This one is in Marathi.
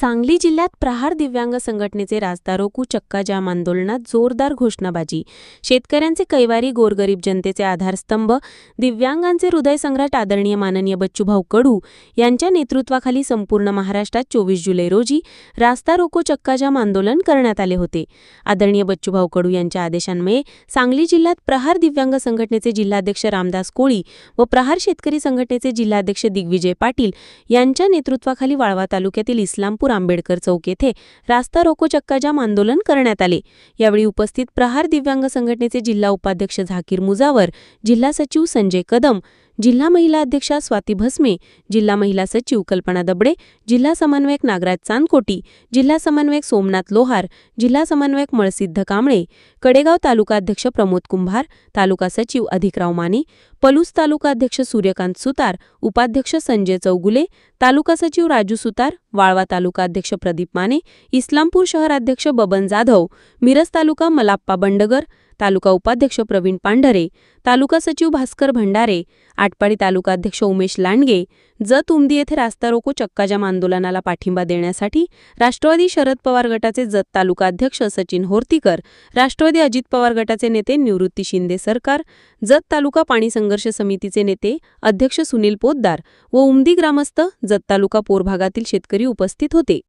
सांगली जिल्ह्यात प्रहार दिव्यांग संघटनेचे रास्ता रोको चक्का आंदोलनात जोरदार घोषणाबाजी. शेतकऱ्यांचे कैवारी गोरगरीब जनतेचे आधारस्तंभ दिव्यांगांचे हृदयसंग्राट आदरणीय माननीय बच्चूभाऊ कडू यांच्या नेतृत्वाखाली संपूर्ण महाराष्ट्रात चोवीस जुलै रोजी रास्ता रोको चक्का जाम आंदोलन करण्यात आले होते. आदरणीय बच्चूभाऊ कडू यांच्या आदेशान्वये सांगली जिल्ह्यात प्रहार दिव्यांग संघटनेचे जिल्हाध्यक्ष रामदास कोळी व प्रहार शेतकरी संघटनेचे जिल्हाध्यक्ष दिग्विजय पाटील यांच्या नेतृत्वाखाली वाळवा तालुक्यातील इस्लामपूर आंबेडकर चौक येथे रास्ता रोको चक्काजाम आंदोलन करण्यात आले. यावेळी उपस्थित प्रहार दिव्यांग संघटनेचे जिल्हा उपाध्यक्ष झाकीर मुजावर जिल्हा सचिव संजय कदम जिल्हा महिला अध्यक्षा स्वाती भस्मे जिल्हा महिला सचिव कल्पना दबडे जिल्हा समन्वयक नागराज चांदकोटी जिल्हा समन्वयक सोमनाथ लोहार जिल्हा समन्वयक मळसिद्ध कांबळे कडेगाव तालुका अध्यक्ष प्रमोद कुंभार तालुका सचिव अधिकराव माने पलूस तालुका अध्यक्ष सूर्यकांत सुतार उपाध्यक्ष संजय चौगुले तालुका सचिव राजू सुतार वाळवा तालुका अध्यक्ष प्रदीप माने इस्लामपूर शहराध्यक्ष बबन जाधव मिरज तालुका मलाप्पा बंडगर तालुका उपाध्यक्ष प्रवीण पांढरे तालुका सचिव भास्कर भंडारे आटपाडी तालुकाध्यक्ष उमेश लांडगे जत उमदी येथे रास्ता रोको चक्काजाम आंदोलनाला पाठिंबा देण्यासाठी राष्ट्रवादी शरद पवार गटाचे जत तालुका अध्यक्ष सचिन होर्तीकर राष्ट्रवादी अजित पवार गटाचे नेते निवृत्ती शिंदे सरकार जत तालुका पाणी संघर्ष समितीचे नेते अध्यक्ष सुनील पोद्दार व उमदी ग्रामस्थ जत तालुका पोर भागातील शेतकरी उपस्थित होते.